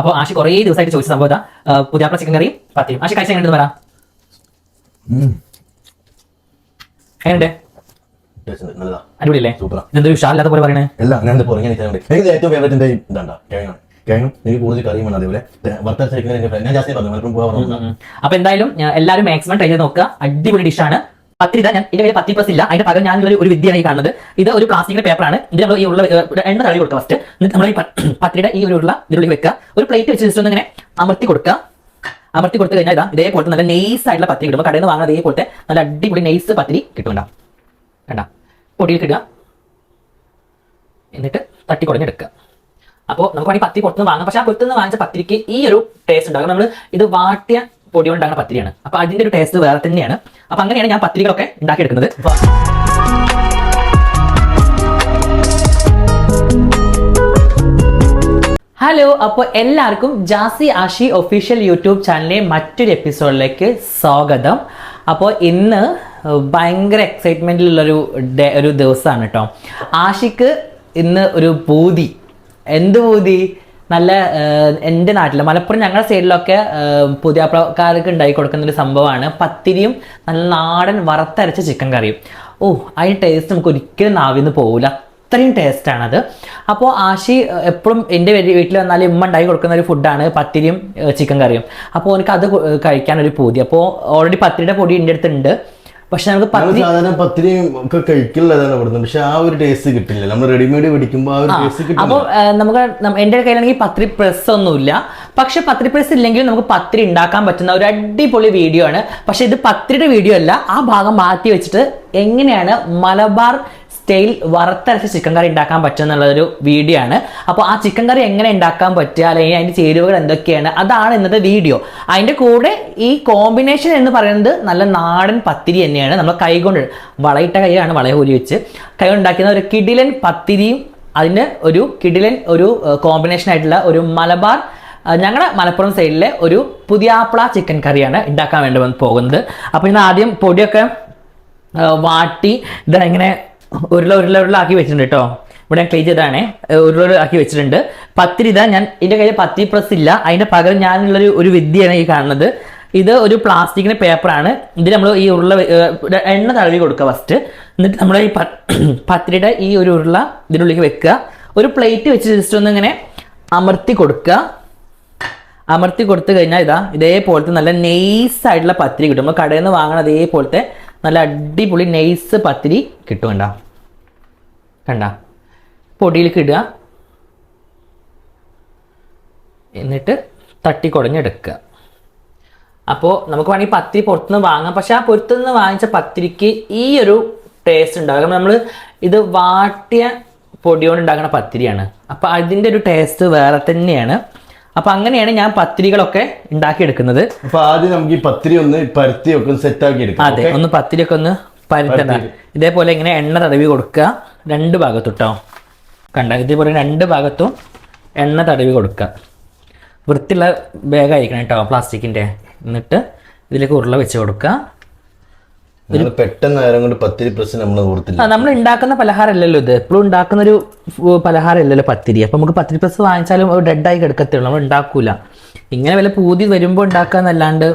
അപ്പോൾ ആശി കുറേ ദിവസമായിട്ട് ചോദിച്ച സംഭവം പുതിയാപ്ല ചിക്കൻ കറിയും പത്തിയും ആശി കഴിച്ച? എങ്ങനെയുണ്ട് പറ എങ്ങനെയുണ്ട്? അടിപൊളിയല്ലേ? സൂപ്പറാ. ഇതെന്തൊരു ഉഷാറില്ലാത്ത പോലെ പറയണേ. അല്ല ഞാൻ ഇത് പുറകെ നിൽക്കാനുണ്ട് എനിക്ക് ഏറ്റവും ഫേവറേറ്റ് എന്റെ ഇതാണ്ടാ? കിഴങ്ങാണ് കിഴങ്ങും എനിക്ക് കൂടുതൽ കറിയും വേണം അതേപോലെ. ഞാൻ ജാസ്തി പറഞ്ഞു. മലപ്പുറം പോകാൻ അപ്പൊ എന്തായാലും എല്ലാരും എല്ലാവരും മാക്സിമം ട്രൈ ചെയ്ത് നോക്കുക. അടിപൊളി ഡിഷാണ് പത്തിരി ഇതാ ഞാൻ ഇതിന്റെ പേര് പത്തി പ്ലസ് ഇല്ല. അതിന്റെ പകരം ഞാൻ ഒരു വിദ്യയാണ് ഈ കാണുന്നത്. ഇത് ഒരു പ്ലാസ്റ്റിക്കിന്റെ പേപ്പറാണ് ഇത് നമ്മൾ ഈ ഉള്ള എണ്ണ തള്ളി കൊടുക്കുക ഫസ്റ്റ് എന്നിട്ട് നമ്മൾ ഈ പത്രിയുടെ ഈ ഒരു ഉള്ള ഇതിനുള്ളിൽ വെക്കുക. ഒരു പ്ലേറ്റ് വെച്ച് ജസ്റ്റ് ഒന്ന് ഇങ്ങനെ അമർത്തി കൊടുക്കുക. അമർത്തി കൊടുത്തു കഴിഞ്ഞാൽ ഇതാ ഇതേപോലത്തെ നല്ല നൈസ് ആയിട്ടുള്ള പത്തിരി കിട്ടും. കടയിൽ നിന്ന് വാങ്ങുന്ന അതേപോലത്തെ നല്ല അടിപൊളി നൈസ് പത്തിരി കിട്ടും കണ്ട? പൊടിയിൽ കിട്ടുക എന്നിട്ട് തട്ടി കുടഞ്ഞെടുക്കുക അപ്പോൾ നമുക്ക് വേണമെങ്കിൽ പത്തി പുറത്തുനിന്ന് വാങ്ങാം. പക്ഷെ ആ പുറത്തുനിന്ന് വാങ്ങിച്ച പത്തിരിക്ക് ഈ ഒരു ടേസ്റ്റ് ഉണ്ടാകും നമ്മൾ ഇത് വാട്ടിയ പൊടി കൊണ്ടാണ് പത്തിരിയാണ്. അപ്പൊ അതിന്റെ ഒരു ടേസ്റ്റ് വേറെ തന്നെയാണ്. അപ്പൊ അങ്ങനെയാണ് ഞാൻ പത്തിരികളൊക്കെ ഉണ്ടാക്കിയെടുക്കുന്നത്. ഹലോ അപ്പോൾ എല്ലാവർക്കും ജാസി ആഷി ഒഫീഷ്യൽ യൂട്യൂബ് ചാനലിലെ മറ്റൊരു എപ്പിസോഡിലേക്ക് സ്വാഗതം. അപ്പോൾ ഇന്ന് ഭയങ്കര എക്സൈറ്റ്മെന്റിലുള്ളൊരു ഡേ ഒരു ദിവസമാണ് കേട്ടോ ആഷിക്ക് ഇന്ന് ഒരു പൂതി. എന്ത് പൂതി? നല്ല എന്റെ നാട്ടിൽ മലപ്പുറം ഞങ്ങളുടെ സൈഡിലൊക്കെ പുതിയാപ്ലക്കാർക്ക് ഉണ്ടാക്കി കൊടുക്കുന്ന ഒരു സംഭവമാണ് പത്തിരിയും നല്ല നാടൻ വറുത്തരച്ച ചിക്കൻ കറിയും. ഓ അതിന് ടേസ്റ്റ് നമുക്ക് ഒരിക്കലും നാവിന്ന് പോകില്ല അത്രയും ടേസ്റ്റാണത് അപ്പോൾ ആശി എപ്പോഴും എന്റെ വീട്ടിൽ വന്നാൽ ഉമ്മ ഉണ്ടാക്കി കൊടുക്കുന്ന ഒരു ഫുഡാണ് പത്തിരിയും ചിക്കൻ കറിയും. അപ്പോൾ എനിക്ക് അത് കഴിക്കാനൊരു പൂതി. അപ്പോൾ ഓൾറെഡി പത്തിരിയുടെ പൊടി എന്റെ അടുത്തുണ്ട്. പക്ഷെ നമുക്ക് പത്തിരി സാധാരണ പത്തിരിയും ഒക്കെ കഴിക്കില്ലതാണ് ഇവിടുന്ന്. പക്ഷെ ആ ഒരു ടേസ്റ്റ് കിട്ടില്ല. നമ്മൾ റെഡിമെയ്ഡ് മേടിക്കുമ്പോൾ ആ ഒരു ടേസ്റ്റ് കിട്ടില്ല അപ്പോൾ നമുക്ക് എന്റെ കയ്യിലാണെങ്കിൽ പത്തിരി പ്രസ് ഒന്നുമില്ല. പക്ഷെ പത്തിരി പ്രസ് ഇല്ലെങ്കിലും നമുക്ക് പത്തിരി ഉണ്ടാക്കാൻ പറ്റുന്ന ഒരു അടിപൊളി വീഡിയോ ആണ്. പക്ഷെ ഇത് പത്തിരിയുടെ വീഡിയോ അല്ല. ആ ഭാഗം മാറ്റി വെച്ചിട്ട് എങ്ങനെയാണ് മലബാർ സ്റ്റൈൽ വറുത്തരച്ച ചിക്കൻ കറി ഉണ്ടാക്കാൻ പറ്റും എന്നുള്ളൊരു വീഡിയോ ആണ്. അപ്പോൾ ആ ചിക്കൻ കറി എങ്ങനെ ഉണ്ടാക്കാൻ പറ്റുക അല്ലെങ്കിൽ അതിന്റെ ചേരുവകൾ എന്തൊക്കെയാണ് അതാണ് ഇന്നത്തെ വീഡിയോ അതിന്റെ കൂടെ ഈ കോമ്പിനേഷൻ എന്ന് പറയുന്നത് നല്ല നാടൻ പത്തിരി തന്നെയാണ്. നമ്മൾ കൈകൊണ്ട് വളയിട്ട കൈയാണ് വളയ ഊരി വെച്ച്. കൈ ഉണ്ടാക്കുന്ന ഒരു കിടിലൻ പത്തിരിയും അതിന് ഒരു കിടിലൻ ഒരു കോമ്പിനേഷൻ ആയിട്ടുള്ള ഒരു മലബാർ ഞങ്ങളുടെ മലപ്പുറം സൈഡിലെ ഒരു പുതിയാപ്പിള ചിക്കൻ കറിയാണ് ഉണ്ടാക്കാൻ വേണ്ടി പോകുന്നത്. അപ്പോൾ ഇന്ന് ആദ്യം പൊടിയൊക്കെ വാട്ടി ഇതെങ്ങനെ ഉരുള ഉരുള ഉരുള ആക്കി വെച്ചിട്ടുണ്ട് കേട്ടോ ഇവിടെ ഞാൻ ക്ലീൻ ചെയ്താണ് ഉരുള ആക്കി വെച്ചിട്ടുണ്ട്. പത്തിരി ഇതാ ഞാൻ എന്റെ കയ്യിൽ പത്തിരി പ്രസ് ഇല്ല. അതിന്റെ പകരം ഞാനുള്ളൊരു ഒരു വിദ്യയാണ് ഈ കാണുന്നത്. ഇത് ഒരു പ്ലാസ്റ്റിക്കിന്റെ പേപ്പറാണ് ഇതിൽ നമ്മൾ ഈ ഉരുള എണ്ണ തടവി കൊടുക്കുക ഫസ്റ്റ് എന്നിട്ട് നമ്മൾ ഈ പത്തിരിയുടെ ഈ ഒരു ഉരുള ഇതിനുള്ളിലേക്ക് വെക്കുക. ഒരു പ്ലേറ്റ് വെച്ച് ജസ്റ്റ് ഒന്ന് ഇങ്ങനെ അമർത്തി കൊടുക്കുക. അമർത്തി കൊടുത്തു കഴിഞ്ഞാൽ ഇതാ ഇതേപോലത്തെ നല്ല നെയ്സ് ആയിട്ടുള്ള പത്തിരി കിട്ടും. നമ്മൾ കടയിൽ നിന്ന് വാങ്ങണ അതേപോലത്തെ നല്ല അടിപൊളി നൈസ് പത്തിരി കിട്ടും കണ്ട. കണ്ട. പൊടിയിലേക്ക് ഇടുക. എന്നിട്ട് തട്ടി കുടഞ്ഞെടുക്കുക അപ്പോൾ നമുക്ക് വേണമെങ്കിൽ പത്തിരി പുറത്തുനിന്ന് വാങ്ങാം. പക്ഷെ ആ പുറത്തുനിന്ന് വാങ്ങിച്ച പത്തിരിക്ക് ഈ ഒരു ടേസ്റ്റ് ഉണ്ടാകും നമ്മൾ ഇത് വാട്ടിയ പൊടി പത്തിരിയാണ്. അപ്പോൾ അതിന്റെ ഒരു ടേസ്റ്റ് വേറെ തന്നെയാണ്. അപ്പോൾ അങ്ങനെയാണ് ഞാൻ പത്തിരികളൊക്കെ ഉണ്ടാക്കിയെടുക്കുന്നത്. അപ്പൊ ആദ്യം നമുക്ക് ഈ പത്തിരി ഒന്ന് പരത്തി ഒക്കെ സെറ്റ് ആക്കി എടുക്കാം അതെ ഒന്ന് പത്തിരിയൊക്കെ ഒന്ന് പരത്തണ്ട. പരത്തി. ഇതേപോലെ ഇങ്ങനെ എണ്ണ തടവി കൊടുക്കുക രണ്ട് ഭാഗത്തുട്ടോ. കേട്ടോ കണ്ട ഇതേപോലെ രണ്ട് ഭാഗത്തും എണ്ണ തടവി കൊടുക്കുക. വൃത്തിയുള്ള ബാഗ് അയക്കണം കേട്ടോ പ്ലാസ്റ്റിക്കിന്റെ എന്നിട്ട് ഇതിലേക്ക് ഉരുള വെച്ച് കൊടുക്കുക. പെട്ടെന്ന് നേരം കൊണ്ട് പത്തിരി പ്രസ് നമ്മൾ ഓർത്തില്ല. ആ നമ്മൾ ഉണ്ടാക്കുന്ന പലഹാരമല്ലല്ലോ ഇത്. എപ്പോഴും ഉണ്ടാക്കുന്ന ഒരു പലഹാരമല്ലല്ലോ പത്തിരി. അപ്പൊ നമുക്ക് പത്തിരി പ്രസ് വാങ്ങിച്ചാലും ഡെഡ് ഡെഡായി കിടക്കത്തുള്ളൂ. നമ്മൾ ഉണ്ടാക്കൂല. ഇങ്ങനെ വല്ല പൂതി വരുമ്പോൾ ഉണ്ടാക്കാന്നല്ലാണ്ട്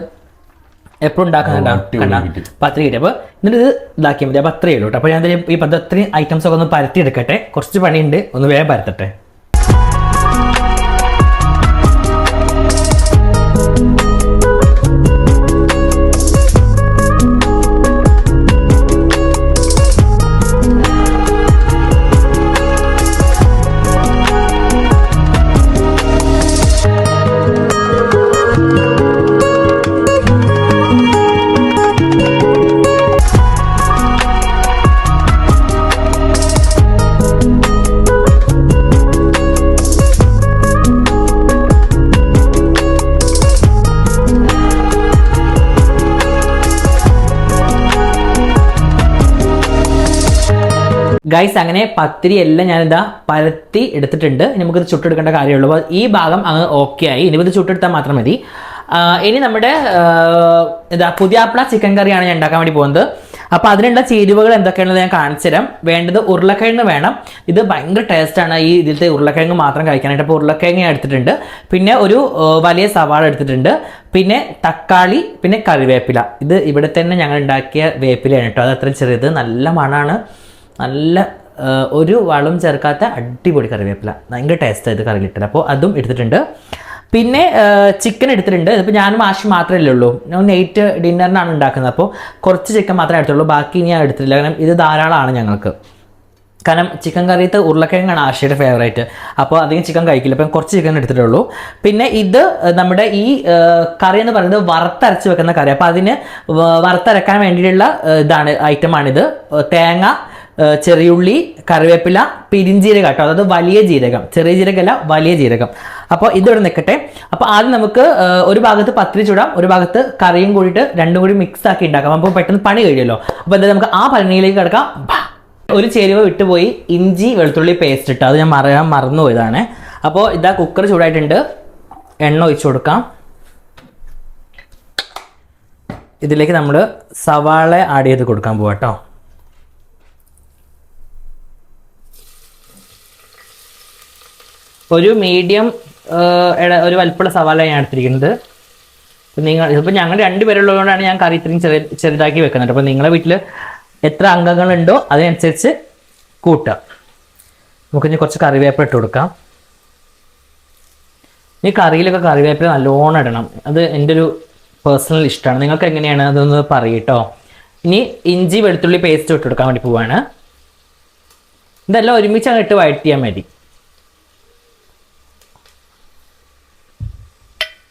എപ്പോഴും ഉണ്ടാക്കുന്നുണ്ട്. പത്തിരി കിട്ടി. അപ്പോൾ എന്നിട്ട് ഇത് ഇതാക്കിയാൽ മതി. അപ്പോൾ അത്രയേ ഉള്ളൂ കേട്ടോ. അപ്പോൾ ഞാൻ ഈ പത്ത് അത്രയും ഐറ്റംസ് ഒക്കെ ഒന്ന് പരത്തി എടുക്കട്ടെ. കുറച്ച് പണിയുണ്ട്. ഒന്ന് വേഗം പരത്തട്ടെ. ഗൈസ് അങ്ങനെ പത്തിരി എല്ലാം ഞാൻ ഞാനിതാ പരത്തി എടുത്തിട്ടുണ്ട്. നമുക്കിത് ചുട്ടെടുക്കേണ്ട കാര്യമുള്ളൂ. അപ്പോൾ ഈ ഭാഗം അങ്ങ് ഓക്കെ ആയി. ഇനി ഇത് ചുട്ടെടുത്താൽ മാത്രം മതി. ഇനി നമ്മുടെ എന്താ ഇതാ പുതിയാപ്പിള ചിക്കൻ കറിയാണ് ഞാൻ ഉണ്ടാക്കാൻ വേണ്ടി പോകുന്നത്. അപ്പോൾ അതിനുള്ള ചേരുവകൾ എന്തൊക്കെയാണെന്ന് ഞാൻ കാണിച്ചു തരാം. വേണ്ടത് ഉരുളക്കിഴങ്ങ് വേണം. ഇത് ഭയങ്കര ടേസ്റ്റാണ് ഈ ഇതിലത്തെ ഉരുളക്കിഴങ്ങ് മാത്രം കഴിക്കാനായിട്ട്. അപ്പോൾ ഉരുളക്കിഴങ്ങ് ഞാൻ എടുത്തിട്ടുണ്ട്. പിന്നെ ഒരു വലിയ സവാള എടുത്തിട്ടുണ്ട്. പിന്നെ തക്കാളി പിന്നെ കറിവേപ്പില. ഇത് ഇവിടെ തന്നെ ഞങ്ങൾ ഉണ്ടാക്കിയ വേപ്പിലയാണ് കേട്ടോ. അത് അത്ര ചെറിയത്. നല്ല മണമാണ് നല്ല ഒരു വളം ചേർക്കാത്ത അടിപൊളി കറിവേപ്പില. ഭയങ്കര ടേസ്റ്റ് ആയത് കറി കിട്ടില്ല അപ്പോൾ അതും എടുത്തിട്ടുണ്ട്. പിന്നെ ചിക്കൻ എടുത്തിട്ടുണ്ട്. ഇതിപ്പോൾ ഞാനും ആശി മാത്രമല്ലേ ഉള്ളൂ. ഞാൻ നൈറ്റ് ഡിന്നറിനാണ് ഉണ്ടാക്കുന്നത്. അപ്പോൾ കുറച്ച് ചിക്കൻ മാത്രമേ എടുത്തുള്ളൂ. ബാക്കി ഞാൻ എടുത്തിട്ടില്ല. കാരണം ഇത് ധാരാളമാണ് ഞങ്ങൾക്ക്. കാരണം ചിക്കൻ കറിയത്ത് ഉരുളക്കിഴങ്ങാണ് ആശയുടെ ഫേവറേറ്റ് അപ്പോൾ അധികം ചിക്കൻ കഴിക്കില്ല. അപ്പം കുറച്ച് ചിക്കൻ എടുത്തിട്ടുള്ളൂ. പിന്നെ ഇത് നമ്മുടെ ഈ കറി എന്ന് പറയുന്നത് വറുത്തരച്ച് വെക്കുന്ന കറി. അപ്പോൾ അതിന് വറുത്തരക്കാൻ വേണ്ടിയിട്ടുള്ള ഇതാണ് ഐറ്റമാണിത് തേങ്ങ ചെറിയുള്ളി കറിവേപ്പില പിരിഞ്ചീരക കേട്ടോ. അതായത് വലിയ ജീരകം. ചെറിയ ജീരകമല്ല വലിയ ജീരകം. അപ്പോൾ ഇതിവിടെ നിൽക്കട്ടെ അപ്പോൾ ആദ്യം നമുക്ക് ഒരു ഭാഗത്ത് പത്തിരി ചൂടാം ഒരു ഭാഗത്ത് കറിയും കൂടിയിട്ട് രണ്ടും കൂടി മിക്സ് ആക്കി ഉണ്ടാക്കാം അപ്പോൾ പെട്ടെന്ന് പണി കഴിയുമല്ലോ. അപ്പോൾ എന്തായാലും നമുക്ക് ആ പണിയിലേക്ക് കിടക്കാം. ഒരു ചേരുവ വിട്ടുപോയി ഇഞ്ചി വെളുത്തുള്ളി പേസ്റ്റ് ഇട്ട്. അത് ഞാൻ മറയാൻ മറന്നു പോയതാണ്. അപ്പോൾ ഇതാ കുക്കർ ചൂടായിട്ടുണ്ട്. എണ്ണ ഒഴിച്ചു കൊടുക്കാം. ഇതിലേക്ക് നമ്മൾ സവാള ആഡ് ചെയ്ത് കൊടുക്കാൻ പോവാം കേട്ടോ. ഒരു മീഡിയം ഒരു വലിപ്പമുള്ള സവാള ഞാൻ എടുത്തിരിക്കുന്നത്. നിങ്ങൾ ഇതിപ്പോൾ ഞങ്ങൾ രണ്ടുപേരുള്ളതുകൊണ്ടാണ് ഞാൻ കറി ഇത്രയും ചെറിയ ചെറുതാക്കി വെക്കുന്നത്. അപ്പോൾ നിങ്ങളെ വീട്ടിൽ എത്ര അംഗങ്ങളുണ്ടോ അതിനനുസരിച്ച് കൂട്ടുക. നമുക്കിനി കുറച്ച് കറിവേപ്പില ഇട്ട് കൊടുക്കാം. ഈ കറിയിലൊക്കെ കറിവേപ്പില നല്ലോണം ഇടണം. അത് എന്റെ ഒരു പേഴ്സണൽ ഇഷ്ടമാണ്. നിങ്ങൾക്ക് എങ്ങനെയാണ് അതൊന്ന് പറയട്ടോ ഇനി ഇഞ്ചി വെളുത്തുള്ളി പേസ്റ്റ് ഇട്ട് കൊടുക്കാൻ വേണ്ടി പോവാണ്. ഇതെല്ലാം ഒരുമിച്ച് അങ്ങ് ഇട്ട് വഴറ്റിയാൽ മതി.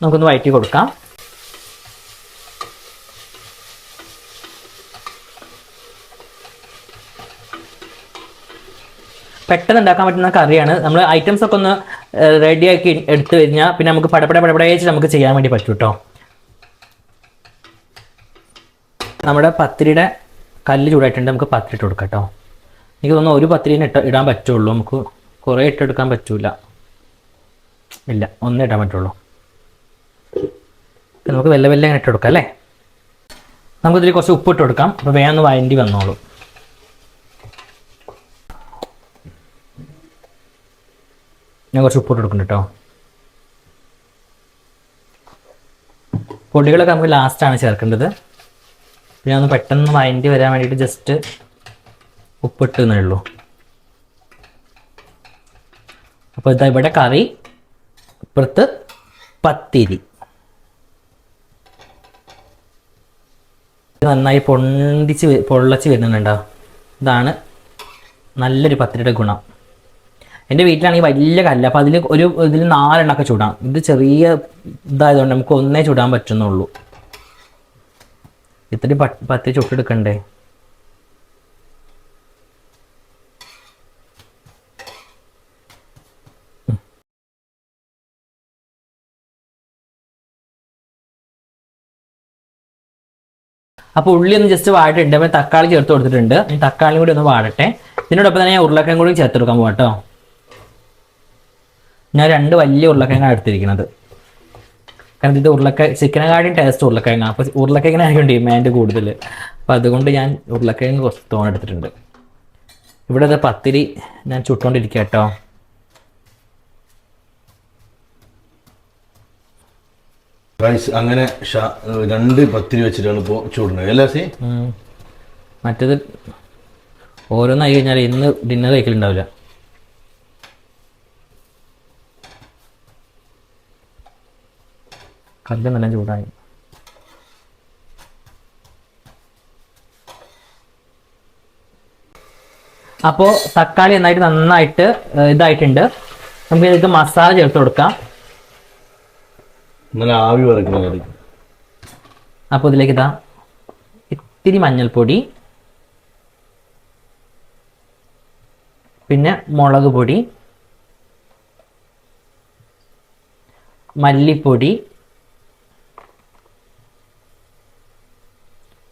നമുക്കൊന്ന് വഴറ്റി കൊടുക്കാം. പെട്ടെന്ന് ഉണ്ടാക്കാൻ പറ്റുന്ന കറിയാണ്. നമ്മൾ ഐറ്റംസ് ഒക്കെ ഒന്ന് റെഡിയാക്കി എടുത്തു കഴിഞ്ഞാൽ പിന്നെ നമുക്ക് പടപട പടപടയേച്ച് നമുക്ക് ചെയ്യാൻ വേണ്ടി പറ്റും കേട്ടോ നമ്മുടെ പത്തിരിയുടെ കല്ല് ചൂടായിട്ടുണ്ട്. നമുക്ക് പത്തിരി ഇട്ട് കൊടുക്കാം കേട്ടോ എനിക്ക് തോന്നുന്നു ഒരു പത്തിരിന് ഇട്ട് ഇടാൻ പറ്റുള്ളൂ. നമുക്ക് കുറേ ഇട്ടെടുക്കാൻ പറ്റൂല. ഇല്ല ഒന്നേ ഇടാൻ പറ്റുള്ളൂ. നമുക്ക് വെല്ല വെല്ല അങ്ങനെ ഇട്ട് കൊടുക്കാം അല്ലേ? നമുക്കിതിൽ കുറച്ച് ഉപ്പ് ഇട്ട് കൊടുക്കാം. അപ്പോൾ വേഗം വഴണ്ടി വന്നോളൂ. ഞാൻ കുറച്ച് ഉപ്പ് ഇട്ട് കൊടുക്കുന്നുണ്ട് കേട്ടോ പൊടികളൊക്കെ നമുക്ക് ലാസ്റ്റാണ് ചേർക്കേണ്ടത്. പിന്നെ ഒന്ന് പെട്ടെന്ന് വഴണ്ടി വരാൻ വേണ്ടിയിട്ട് ജസ്റ്റ് ഉപ്പിട്ട് എന്നേ ഉള്ളൂ അപ്പോൾ ഇതാ ഇവിടെ കറി ഇപ്പുറത്ത് പത്തിരി. നന്നായി പൊണ്ടിച്ച് പൊള്ളച്ച് വരുന്നുണ്ടോ? ഇതാണ് നല്ലൊരു പത്തിരിയുടെ ഗുണം. എന്റെ വീട്ടിലാണെങ്കിൽ വലിയ കല്ല്. അപ്പോൾ അതിൽ ഒരു ഇതിൽ നാലെണ്ണമൊക്കെ ചൂടാം. ഇത് ചെറിയ ഇതായതുകൊണ്ട് നമുക്ക് ഒന്നേ ചൂടാൻ പറ്റുന്നുള്ളൂ. ഇത്തിരി പ- പത്തിരി ചുട്ടെടുക്കണ്ടേ? അപ്പോൾ ഉള്ളി ഒന്ന് ജസ്റ്റ് വാടിട്ടുണ്ട് അപ്പോൾ തക്കാളി ചേർത്ത് കൊടുത്തിട്ടുണ്ട്. ഇനി തക്കാളി കൂടി ഒന്ന് വാടട്ടെ. ഇതിനോടൊപ്പം തന്നെ ഞാൻ ഉരുളക്കിഴങ്ങ് കൂടി ചേർത്ത് കൊടുക്കാൻ പോകാം കേട്ടോ ഞാൻ രണ്ട് വലിയ ഉരുളക്കിഴങ്ങാണ് എടുത്തിരിക്കുന്നത്. കാരണം ഇത് ഉരുളക്ക ചിക്കനെക്കാളും ടേസ്റ്റ് ഉരുളക്കിഴങ്ങാണ് അപ്പോൾ ഉരുളക്കിഴങ്ങിനായിരിക്കും ഡിമാൻഡ് കൂടുതൽ അപ്പോൾ അതുകൊണ്ട് ഞാൻ ഉരുളക്കിഴങ്ങ് കുറച്ച് തോനെ എടുത്തിട്ടുണ്ട് ഇവിടെ പത്തിരി ഞാൻ ചുട്ടുകൊണ്ടിരിക്കുക കേട്ടോ റൈസ് അങ്ങനെ രണ്ട് പത്തിരി വെച്ചിട്ടാണ് ഇപ്പോൾ ചൂടുന്നത്. അല്ലേ സി? മറ്റത് ഓരോന്നായി കഴിഞ്ഞാൽ ഇന്ന് ഡിന്നർ കഴിക്കലുണ്ടാവില്ല. കല്ല് നല്ല ചൂടായി. അപ്പോൾ തക്കാളി നന്നായിട്ട് നന്നായിട്ട് ഇതായിട്ടുണ്ട്. നമുക്ക് ഇതിലേക്ക് മസാല ചേർത്ത് കൊടുക്കാം. നല്ല ആവി വറക്കുന്ന അപ്പോൾ ഇതിലേക്ക് ഇതാ ഇത്തിരി മഞ്ഞൾപ്പൊടി പിന്നെ മുളക് പൊടി മല്ലിപ്പൊടി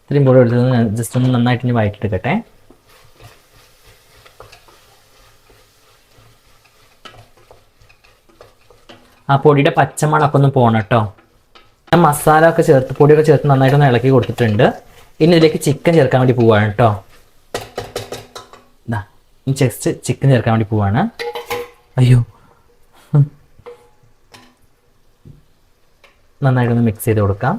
ഇത്രയും പൊടി എടുത്തത് ജസ്റ്റ് ഒന്ന് നന്നായിട്ട് ഇനി വഴറ്റിയെടുക്കട്ടെ ആ പൊടിയുടെ പച്ചമണമൊക്കെ ഒന്ന് പോകണം കേട്ടോ. മസാല ഒക്കെ ചേർത്ത് പൊടിയൊക്കെ ചേർത്ത് നന്നായിട്ടൊന്ന് ഇളക്കി കൊടുത്തിട്ടുണ്ട്. ഇനി ഇതിലേക്ക് ചിക്കൻ ചേർക്കാൻ വേണ്ടി പോവാണ് കേട്ടോ. ഇനി ജസ്റ്റ് ചിക്കൻ ചേർക്കാൻ വേണ്ടി പോവാണ്. അയ്യോ. നന്നായിട്ടൊന്ന് മിക്സ് ചെയ്ത് കൊടുക്കാം.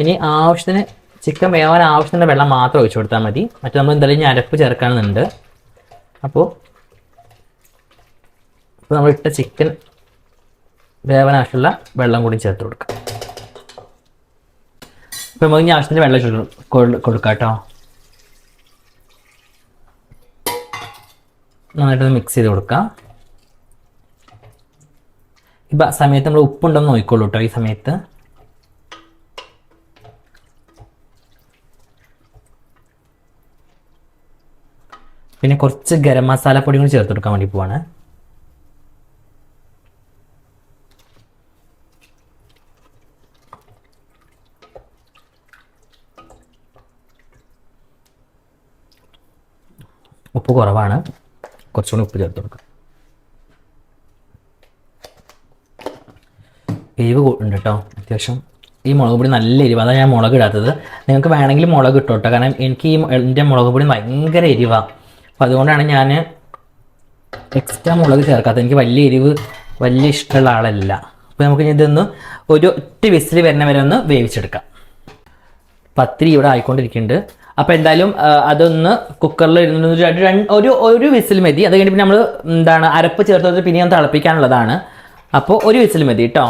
ഇനി ആവശ്യത്തിന് ചിക്കൻ വേവാൻ ആവശ്യത്തിന് വെള്ളം മാത്രം ഒഴിച്ചു കൊടുത്താൽ മതി. മറ്റു നമ്മൾ എന്തായാലും ഇനി അരപ്പ് ചേർക്കാനുണ്ട്. അപ്പോൾ ഇപ്പോൾ നമ്മൾ ഇട്ട ചിക്കൻ വേവാൻ ആവശ്യമുള്ള വെള്ളം കൂടി ചേർത്ത് കൊടുക്കുക ഇപ്പം നമുക്ക് ഇനി ആവശ്യത്തിന് വെള്ളം കൊടുക്കാം. കേട്ടോ. നന്നായിട്ടൊന്ന് മിക്സ് ചെയ്ത് കൊടുക്കാം. ഇപ്പം സമയത്ത് നമ്മൾ ഉപ്പുണ്ടെന്ന് നോക്കിക്കോളൂ കേട്ടോ ഈ സമയത്ത്. പിന്നെ കുറച്ച് ഗരം മസാല പൊടി കൂടി ചേർത്ത് കൊടുക്കാൻ വേണ്ടി പോവാണ്. ഉപ്പ് കുറവാണ്. കുറച്ചുകൂടി ഉപ്പ് ചേർത്ത് കൊടുക്കാം. എരിവ് ഉണ്ട് കേട്ടോ അത്യാവശ്യം. ഈ മുളക് പൊടി നല്ല എരിവ്. അതാണ് ഞാൻ മുളക് ഇടാത്തത്. നിങ്ങൾക്ക് വേണമെങ്കിൽ മുളക് ഇട്ടോ കേട്ടോ കാരണം എനിക്ക് ഈ എന്റെ മുളക് പൊടി ഭയങ്കര എരിവാണ് അപ്പോൾ അതുകൊണ്ടാണ് ഞാൻ എക്സ്ട്രാ മുളക് ചേർക്കാത്തത്. എനിക്ക് വലിയ എരിവ് വലിയ ഇഷ്ടമുള്ള ആളല്ല. അപ്പോൾ നമുക്ക് ഇതൊന്ന് ഒരു ഒറ്റ വിസിൽ വരുന്ന വരെ ഒന്ന് വേവിച്ചെടുക്കാം. പത്തിരി ഇവിടെ ആയിക്കൊണ്ടിരിക്കുന്നുണ്ട്. അപ്പോൾ എന്തായാലും അതൊന്ന് കുക്കറിൽ ഇരുന്ന് ഒരു ഒരു വിസിൽ മതി. അത് കഴിഞ്ഞ് പിന്നെ നമ്മൾ എന്താണ് അരപ്പ് ചേർത്തത് പിന്നെ ഒന്ന് തിളപ്പിക്കാനുള്ളതാണ്. അപ്പോൾ ഒരു വിസിൽ മതി കേട്ടോ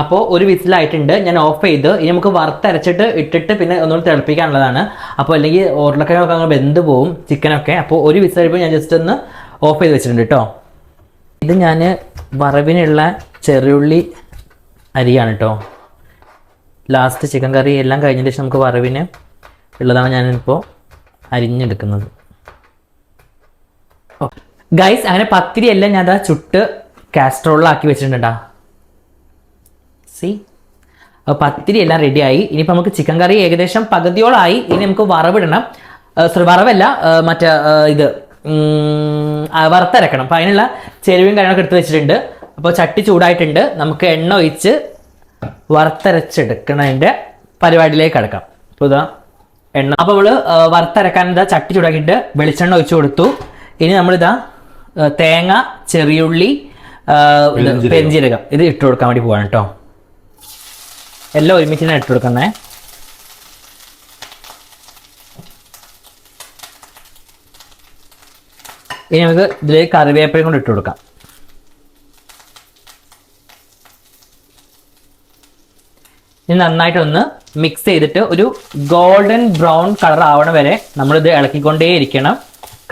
അപ്പോൾ ഒരു വിസിലായിട്ടുണ്ട് ഞാൻ ഓഫ് ചെയ്ത്. ഇനി നമുക്ക് വറുത്തരച്ചിട്ട് ഇട്ടിട്ട് പിന്നെ ഒന്നുകൂടി തിളപ്പിക്കാനുള്ളതാണ്. അപ്പോൾ അല്ലെങ്കിൽ ഉരുളക്കിഴങ്ങൊക്കെ അങ്ങനെ വെന്ത് പോവും ചിക്കനൊക്കെ. അപ്പോൾ ഒരു വിസിലായപ്പോൾ ഞാൻ ജസ്റ്റ് ഒന്ന് ഓഫ് ചെയ്ത് വെച്ചിട്ടുണ്ട് കേട്ടോ ഇത് ഞാൻ വറവിനുള്ള ചെറിയുള്ളി അരിയാണ് കേട്ടോ ലാസ്റ്റ് ചിക്കൻ കറി എല്ലാം കഴിഞ്ഞതിന് ശേഷം നമുക്ക് വറവിന് ഉള്ളതാണ് ഞാനിപ്പോൾ അരിഞ്ഞെടുക്കുന്നത്. ഗൈസ് അങ്ങനെ പത്തിരി എല്ലാം ഞാൻ ദാ ചുട്ട് കാസ്ട്രോളിലാക്കി വെച്ചിട്ടുണ്ടാ സി അപ്പോൾ പത്തിരി എല്ലാം റെഡിയായി ഇനിയിപ്പോൾ നമുക്ക് ചിക്കൻ കറി ഏകദേശം പകുതിയോളായി. ഇനി നമുക്ക് വറവിടണം. സോറി വറവല്ല മറ്റേ ഇത് വറുത്തരക്കണം. അപ്പം അതിനുള്ള ചെരുവും കാര്യങ്ങളൊക്കെ എടുത്ത് വെച്ചിട്ടുണ്ട്. അപ്പോൾ ചട്ടി ചൂടായിട്ടുണ്ട്. നമുക്ക് എണ്ണ ഒഴിച്ച് വറുത്തരച്ചെടുക്കണതിന്റെ പരിപാടിയിലേക്ക് കിടക്കാം. അപ്പോൾ ഇതാ എണ്ണ. അപ്പോൾ നമ്മൾ വറുത്തരക്കാൻ ഇതാ ചട്ടി ചൂടാക്കിയിട്ട് വെളിച്ചെണ്ണ ഒഴിച്ചു കൊടുത്തു. ഇനി നമ്മളിതാ തേങ്ങ ചെറിയുള്ളി പെരിഞ്ചീരകം. ഇത് ഇട്ട് കൊടുക്കാൻ വേണ്ടി പോവാണ് കേട്ടോ എല്ലാം ഒരുമിച്ച് തന്നെ ഇട്ട് കൊടുക്കണേ ഇനി നമുക്ക് ഇതിലേക്ക് കറിവേപ്പിലയും കൊണ്ട് ഇട്ട് കൊടുക്കാം. ഇനി നന്നായിട്ടൊന്ന് മിക്സ് ചെയ്തിട്ട് ഒരു ഗോൾഡൻ ബ്രൗൺ കളർ ആവണ വരെ നമ്മളിത് ഇളക്കിക്കൊണ്ടേ ഇരിക്കണം.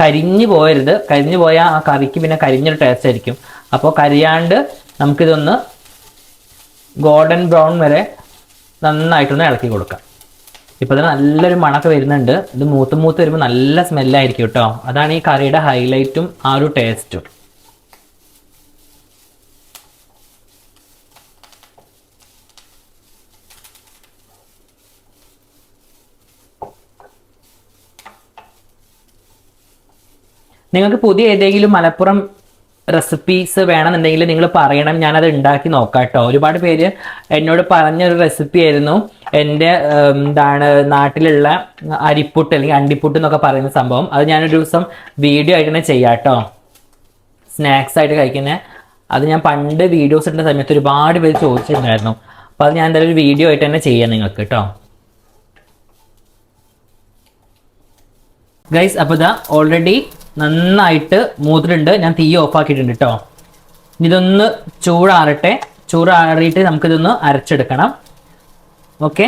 കരിഞ്ഞു പോയരുത്. കരിഞ്ഞു പോയാൽ ആ കറിക്ക് പിന്നെ കരിഞ്ഞൊരു ടേസ്റ്റ് ആയിരിക്കും. അപ്പോൾ കരിയാണ്ട് നമുക്കിതൊന്ന് ഗോൾഡൻ ബ്രൗൺ വരെ നന്നായിട്ടൊന്ന് ഇളക്കി കൊടുക്കാം. ഇപ്പോൾ ഇതിന് നല്ലൊരു മണമൊക്കെ വരുന്നുണ്ട്. ഇത് മൂത്ത് മൂത്ത് വരുമ്പോൾ നല്ല സ്മെല്ലായിരിക്കും കേട്ടോ. അതാണ് ഈ കറിയുടെ ഹൈലൈറ്റും ആ ഒരു ടേസ്റ്റും നിങ്ങൾക്ക് പുതിയ ഏതെങ്കിലും മലപ്പുറം റെസിപ്പീസ് വേണമെന്നുണ്ടെങ്കിൽ നിങ്ങൾ പറയണം. ഞാനത് ഉണ്ടാക്കി നോക്കാം കേട്ടോ. ഒരുപാട് പേര് എന്നോട് പറഞ്ഞൊരു റെസിപ്പി ആയിരുന്നു. എന്റെ എന്താണ് നാട്ടിലുള്ള അരിപ്പുട്ട് അല്ലെങ്കിൽ അണ്ടിപ്പുട്ട് എന്നൊക്കെ പറയുന്ന സംഭവം. അത് ഞാനൊരു ദിവസം വീഡിയോ ആയിട്ട് തന്നെ ചെയ്യാം കേട്ടോ. സ്നാക്സ് ആയിട്ട് കഴിക്കുന്ന. അത് ഞാൻ പണ്ട് വീഡിയോസ് ഇടുന്ന സമയത്ത് ഒരുപാട് പേര് ചോദിച്ചിട്ടുണ്ടായിരുന്നു. അപ്പോൾ അത് ഞാൻ എന്തായാലും ഒരു വീഡിയോ ആയിട്ട് തന്നെ ചെയ്യാം നിങ്ങൾക്ക് കേട്ടോ. ഗൈസ് അപ്പോൾ ഇതാ ഓൾറെഡി നന്നായിട്ട് മൂത്തിട്ടുണ്ട്. ഞാൻ തീ ഓഫ് ആക്കിയിട്ടുണ്ട് കേട്ടോ ഇതൊന്ന് ചൂടാറട്ടെ. ചൂടാറിയിട്ട് നമുക്കിതൊന്ന് അരച്ചെടുക്കണം. ഓക്കെ.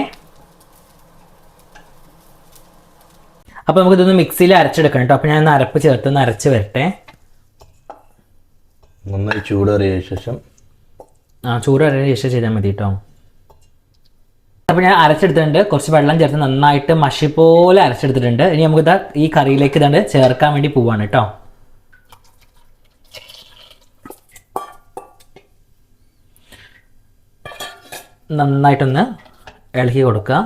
അപ്പോൾ നമുക്കിതൊന്ന് മിക്സിയിൽ അരച്ചെടുക്കണം കേട്ടോ അപ്പോൾ ഞാൻ ഒന്ന് അരപ്പ് ചേർത്ത് ഒന്ന് അരച്ച് വരട്ടെ. നന്നായി ചൂടേറിയ ശേഷം ആ ചൂട് വരെ ശേഷം ചെയ്താൽ മതി കേട്ടോ അപ്പോൾ ഞാൻ അരച്ചെടുത്തിട്ടുണ്ട്. കുറച്ച് വെള്ളം ചേർത്ത് നന്നായിട്ട് മഷി പോലെ അരച്ചെടുത്തിട്ടുണ്ട്. ഇനി നമുക്ക് ഇതാ ഈ കറിയിലേക്ക് ഇതാണ്ട് ചേർക്കാൻ വേണ്ടി പോവാണ് കേട്ടോ നന്നായിട്ടൊന്ന് ഇളക്കി കൊടുക്കുക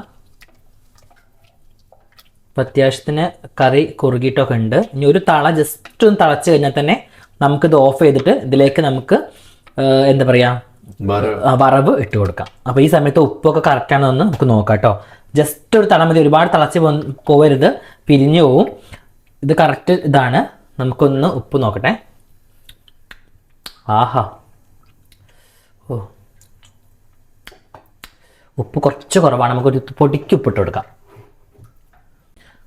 അപ്പം അത്യാവശ്യത്തിന് കറി കുറുകിയിട്ടൊക്കെ ഉണ്ട്. ഇനി ഒരു തള ജസ്റ്റ് ഒന്ന് തിളച്ച് കഴിഞ്ഞാൽ തന്നെ നമുക്കിത് ഓഫ് ചെയ്തിട്ട് ഇതിലേക്ക് നമുക്ക് എന്താ പറയുക വറവ് ഇട്ട് കൊടുക്കാം. അപ്പോൾ ഈ സമയത്ത് ഉപ്പൊക്കെ കറക്റ്റ് ആണെന്ന് നമുക്ക് നോക്കാം കേട്ടോ. ജസ്റ്റ് ഒരു തള മതി. ഒരുപാട് തിളച്ച് പോവരുത്. പിരിഞ്ഞു പോവും. ഇത് കറക്റ്റ് ഇതാണ്. നമുക്കൊന്ന് ഉപ്പ് നോക്കട്ടെ. ആഹാ. ഓ. ഉപ്പ് കുറച്ച് കുറവാണ്. നമുക്കൊരു പൊടിക്ക് ഉപ്പിട്ട് കൊടുക്കാം.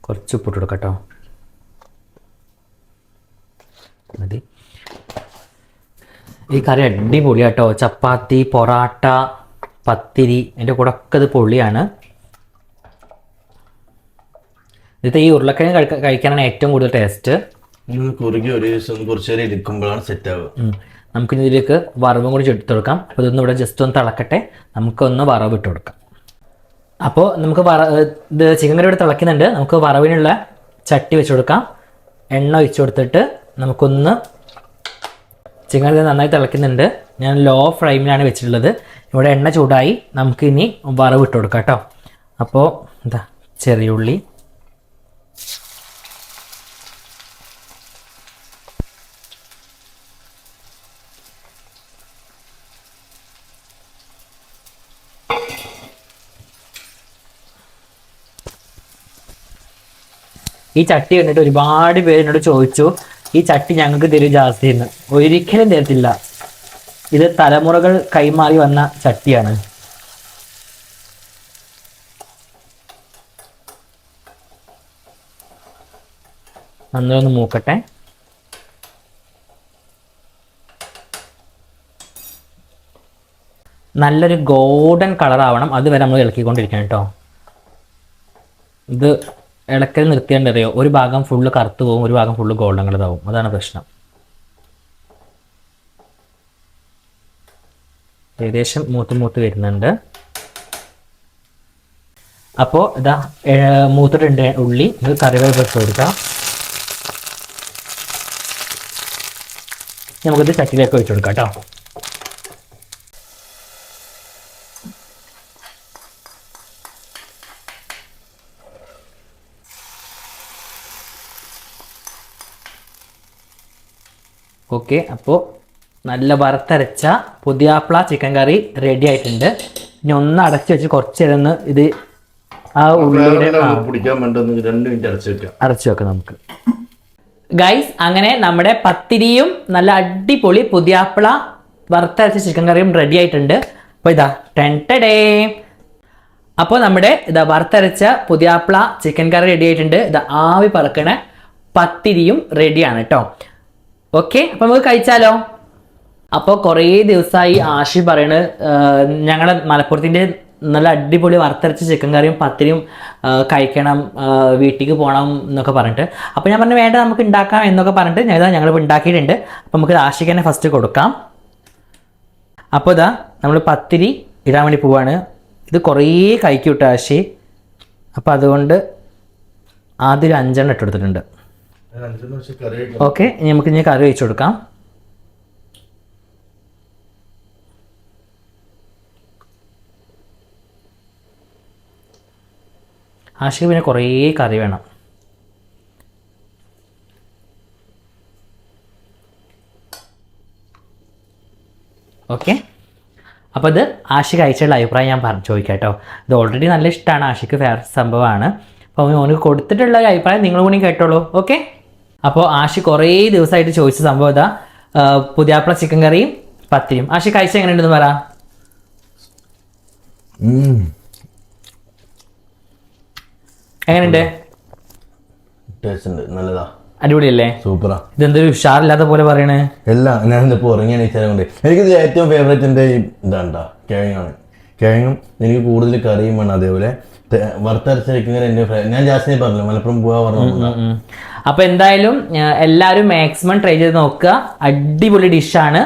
കുറച്ച് ഉപ്പിട്ട് കൊടുക്കാം കേട്ടോ. മതി. ഈ കറി അടിപൊളിയാട്ടോ ചപ്പാത്തി പൊറാട്ട പത്തിരി എന്റെ കൂടെ ഒക്കെ ഇത് പൊള്ളിയാണ്. ഇതിത്തെ ഈ ഉരുളക്കിഴങ്ങ് കഴിക്കാൻ കഴിക്കാനാണ് ഏറ്റവും കൂടുതൽ ടേസ്റ്റ് കുറുകി ഒരു ദിവസം കുറച്ച് നേരം ഇരിക്കുമ്പോഴാണ് സെറ്റ് ആവുക. നമുക്ക് ഇതിലേക്ക് വറവും കൂടി എടുത്ത് കൊടുക്കാം. അപ്പോൾ ഇതൊന്നും ഇവിടെ ജസ്റ്റ് ഒന്ന് തിളക്കട്ടെ. നമുക്കൊന്ന് വറവ് ഇട്ട് കൊടുക്കാം. അപ്പോൾ നമുക്ക് വറ ഇത് ചിക്കൻ കറി ഇവിടെ തിളക്കുന്നുണ്ട്. നമുക്ക് വറവിനുള്ള ചട്ടി വെച്ച് കൊടുക്കാം. എണ്ണ ഒഴിച്ചു കൊടുത്തിട്ട് നമുക്കൊന്ന് ചിക്കൻ കറി നന്നായി തിളയ്ക്കുന്നുണ്ട്. ഞാൻ ലോ ഫ്ലെയിമിലാണ് വെച്ചിട്ടുള്ളത്. ഇവിടെ എണ്ണ ചൂടായി നമുക്ക് ഇനി വറവ് ഇട്ട് കൊടുക്കാം കേട്ടോ. അപ്പോൾ എന്താ ചെറിയ ഉള്ളി. ഈ ചട്ടി കണ്ടിട്ട് ഒരുപാട് പേര് എന്നോട് ചോദിച്ചു ഈ ചട്ടി ഞങ്ങൾക്ക് തരും ജാസ്തി എന്ന് ഒരിക്കലും തരത്തില്ല. ഇത് തലമുറകൾ കൈമാറി വന്ന ചട്ടിയാണ്. നന്നൊന്ന് മൂക്കട്ടെ. നല്ലൊരു ഗോൾഡൻ കളർ ആവണം അതുവരെ നമ്മൾ ഇളക്കിക്കൊണ്ടിരിക്കണം കേട്ടോ. ഇത് ഇളക്കൽ നിർത്തിയാണ്ട് അറിയോ? ഒരു ഭാഗം ഫുള്ള് കറുത്ത് പോകും ഒരു ഭാഗം ഫുള്ള് ഗോൾഡൻ കളറാവും അതാണ് പ്രശ്നം. ഏകദേശം മൂത്ത് മൂത്ത് വരുന്നുണ്ട്. അപ്പോൾ ഇതാ മൂത്തിട്ടുണ്ട് ഉള്ളി. ഇത് കറിവേപ്പ് ഇട്ട് കൊടുക്കാം. നമുക്കിത് ചട്ടിയിലേക്ക് ഒഴിച്ചു കൊടുക്കാം കേട്ടോ. ഓക്കെ അപ്പോൾ നല്ല വറുത്തരച്ച പുതിയാപ്ല ചിക്കൻ കറി റെഡി ആയിട്ടുണ്ട്. ഇനി ഒന്ന് അടച്ചു വെച്ച് കുറച്ച് നേരം ഒന്ന് ഇത് ആ ഉള്ളിയുടെ അടച്ചു വെക്കാം. നമുക്ക്. ഗൈസ് അങ്ങനെ നമ്മുടെ പത്തിരിയും നല്ല അടിപൊളി പുതിയാപ്പിള വറുത്തരച്ച ചിക്കൻ കറിയും റെഡി ആയിട്ടുണ്ട്. അപ്പോൾ ഇതാ ടെന്റഡേ അപ്പോൾ നമ്മുടെ ഇതാ വറുത്തരച്ച പുതിയാപ്പിള ചിക്കൻ കറി റെഡി ആയിട്ടുണ്ട്. ഇതാ ആവി പറക്കണ പത്തിരിയും റെഡിയാണ് കേട്ടോ ഓക്കെ അപ്പൊ നമുക്ക് കഴിച്ചാലോ? അപ്പോൾ കുറേ ദിവസമായി ആഷി പറയണ് ഞങ്ങളെ മലപ്പുറത്തിന്റെ നല്ല അടിപൊളി വറുത്തരച്ച ചിക്കൻ കറിയും പത്തിരിയും കഴിക്കണം വീട്ടിലേക്ക് പോകണം എന്നൊക്കെ പറഞ്ഞിട്ട്. അപ്പോൾ ഞാൻ പറഞ്ഞു വേണ്ട നമുക്ക് ഉണ്ടാക്കാം എന്നൊക്കെ പറഞ്ഞിട്ട് ഞാൻ ഇതാ ഞങ്ങളിപ്പോൾ ഉണ്ടാക്കിയിട്ടുണ്ട് അപ്പോൾ നമുക്ക് ആഷിക്ക് തന്നെ ഫസ്റ്റ് കൊടുക്കാം. അപ്പോൾ ഇതാ നമ്മൾ പത്തിരി ഇടാൻ വേണ്ടി പോവാണ്. ഇത് കുറേ കഴിക്കും കേട്ടോ ആശി അപ്പോൾ അതുകൊണ്ട് ആദ്യം ഒരു അഞ്ചെണ്ണം ഇട്ടെടുത്തിട്ടുണ്ട് ഓക്കെ നമുക്ക് ഇനി കറി വെച്ച് കൊടുക്കാം. ആശിക്ക് പിന്നെ കുറേ കറി വേണം. ഓക്കെ അപ്പോൾ ഇത് ആഷിക്ക് അയച്ചുള്ള അഭിപ്രായം ഞാൻ പറഞ്ഞു ചോദിക്കാം കേട്ടോ. ഇത് ഓൾറെഡി നല്ല ഇഷ്ടമാണ് ആഷിക്ക് ഫേർ സംഭവമാണ്. അപ്പോൾ ഓനക്ക് കൊടുത്തിട്ടുള്ള ഒരു അഭിപ്രായം നിങ്ങൾ കൂടി കേട്ടോളൂ. ഓക്കെ? അപ്പോൾ ആഷി കുറേ ദിവസമായിട്ട് ചോദിച്ച സംഭവം ഇതാ. പുതിയാപ്പള ചിക്കൻ കറിയും പത്തിരിയും. ആഷി കഴിച്ച എങ്ങനെയുണ്ടെന്ന് പറ. എങ്ങനെയുണ്ട്? നല്ലതാ. അടിപൊളിയല്ലേ? സൂപ്പറാ. ഇതെന്തൊരു ഉഷാറില്ലാത്ത പോലെ പറയണേ. എല്ലാം ഞാൻ ഇന്നിപ്പോൾ ഉറങ്ങിയാണ് എണീച്ചാലും കൊണ്ട് എനിക്കിത് ഏറ്റവും ഫേവറേറ്റ് എന്റെ ഈ ഇതാണ്ടാ. കിഴങ്ങാണ്. കിഴങ്ങും എനിക്ക് കൂടുതൽ കറിയും വേണം അതേപോലെ. ഞാൻ പറഞ്ഞു മലപ്പുറം പോവാ പറഞ്ഞു ഉം. അപ്പൊ എന്തായാലും എല്ലാരും എല്ലാവരും മാക്സിമം ട്രൈ ചെയ്ത് നോക്കുക. അടിപൊളി ഡിഷാണ്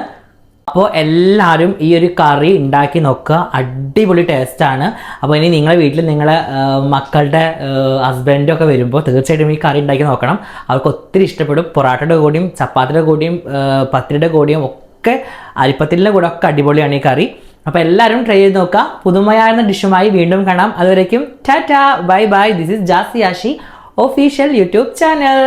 അപ്പോൾ എല്ലാവരും ഈ ഒരു കറി ഉണ്ടാക്കി നോക്കുക. അടിപൊളി ടേസ്റ്റ് ആണ്. അപ്പോൾ ഇനി നിങ്ങളെ വീട്ടിൽ നിങ്ങളെ മക്കളുടെ ഹസ്ബൻഡും ഒക്കെ വരുമ്പോൾ തീർച്ചയായിട്ടും ഈ കറി ഉണ്ടാക്കി നോക്കണം. അവർക്ക് ഒത്തിരി ഇഷ്ടപ്പെടും. പൊറാട്ടയുടെ കൂടിയും ചപ്പാത്തിയുടെ കൂടിയും പത്തിരിയുടെ കൂടിയും ഒക്കെ അരിപ്പത്തിലിന്റെ കൂടെ ഒക്കെ അടിപൊളിയാണ് ഈ കറി. അപ്പോൾ എല്ലാവരും ട്രൈ ചെയ്ത് നോക്കുക. പുതുമയാർന്ന ഡിഷുമായി വീണ്ടും കാണാം. അതുവരേക്കും tata bye bye. This is Jasiyashi official YouTube channel